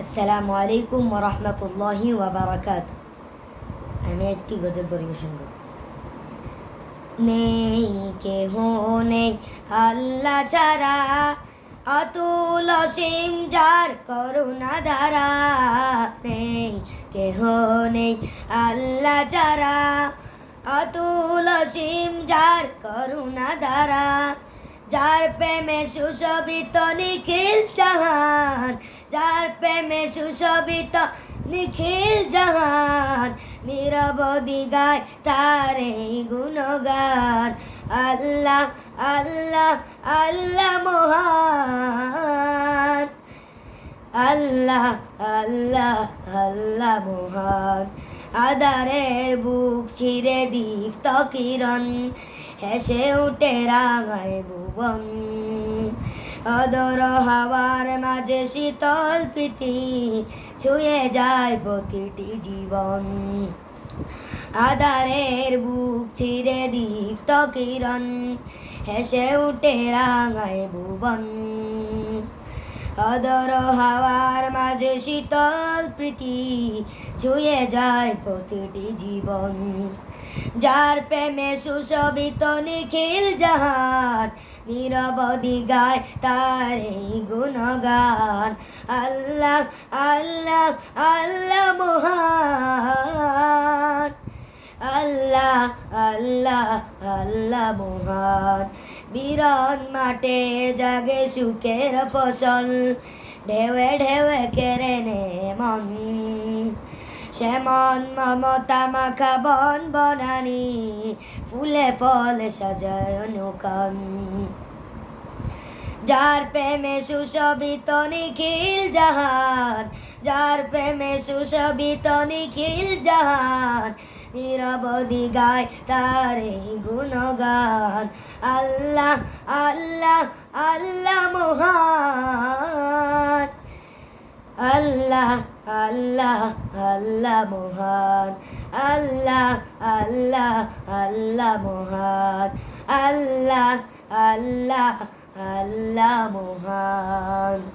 আসসালামু আলাইকুম রহমতুল্লাহি ওয়াবারাকাত আমি একটি গজল পরিবেশন করব। নেই কেহ নেই, আল্লাহ ছাড়া অতুল অসীম যার করুণা ধারা নেই কেহ নেই, আল্লাহ ছাড়া অতুল অসীম যার করুণা ধারা যার প্রেমে সুশোভিত নিখিল জাহান যার প্রেমে সুশোভিত নিখিল জাহান, নিরবধি গায় তার এই গুণগান। আল্লাহ আল্লাহ আল্লাহ মহান। আল্লাহ আল্লাহ আল্লাহ মহান। আদারের বুক ছিঁড়ে দীপ্ত কিরণ, হেসে উঠে রাঙায় ভুবন। অদর হাওয়ার মাঝে শীতল প্রীতি ছুঁয়ে যায় প্রতিটি জীবন। আদারের বুক ছিঁড়ে দীপ্ত কিরণ, হেসে উঠে রাঙায় ভুবন। অদর হাওয়ার মাঝে শীতল প্রীতি ছুঁয়ে যায় প্রতিটি জীবন। যার প্রেমে সুশোভিত নিখিল জাহান নিরবধি গায় তার এই গুণগান। আল্লাহ আল্লাহ আল্লাহ মহান। আল্লাহ আল্লাহ আল্লাহ মহান। বিরন মাঠে জাগে সুখের ফসল। ঢেউে ঢেউে কেড়ে নে মন। শ্যামন মমতা মাখা বন বনানি, ফুলে ফলে সাজায় অনুকান। যার প্রেমে সুশোভিত নিখিল জাহান, যার প্রেমে সুশোভিত নিখিল জাহান, নিরবধি গায় তার গুণগান। আল্লাহ আল্লাহ আল্লাহ মহান। আল্লাহ আল্লাহ আল্লাহ মহান। আল্লাহ আল্লাহ আল্লাহ মহান। আল্লাহ আল্লাহ আল্লাহ মহান।